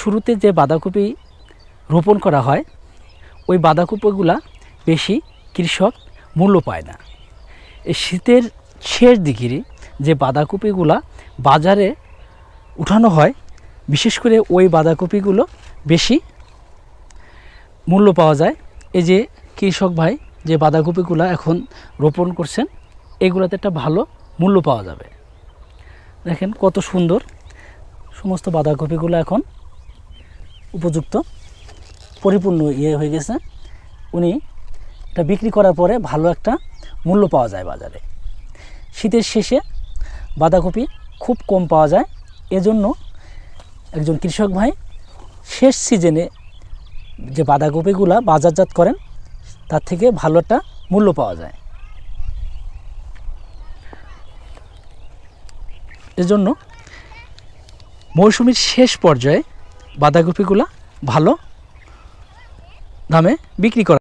শুরুতে যে বাঁধাকপি রোপণ করা হয়, ওই বাঁধাকপিগুলা বেশি কৃষক মূল্য পায় না। এই শীতের শেষ দিকেরই যে বাঁধাকপিগুলা বাজারে উঠানো হয়, বিশেষ করে ওই বাঁধাকপিগুলো বেশি মূল্য পাওয়া যায়। এই যে কৃষক ভাই যে বাঁধাকপিগুলো এখন রোপণ করছেন, এগুলোতে একটা ভালো মূল্য পাওয়া যাবে। দেখেন কত সুন্দর সমস্ত বাঁধাকপিগুলো এখন উপযুক্ত, পরিপূর্ণ ইয়ে হয়ে গেছে। উনি এটা বিক্রি করার পরে ভালো একটা মূল্য পাওয়া যায় বাজারে। শীতের শেষে বাঁধাকপি খুব কম পাওয়া যায়। এজন্য একজন কৃষক ভাই শেষ সিজনে যে বাঁধাকপিগুলা বাজারজাত করেন, তার থেকে ভালো একটা মূল্য পাওয়া যায়। এজন্য মৌসুমির শেষ পর্যায়ে বাঁধাকপিগুলা ভালো দামে বিক্রি করা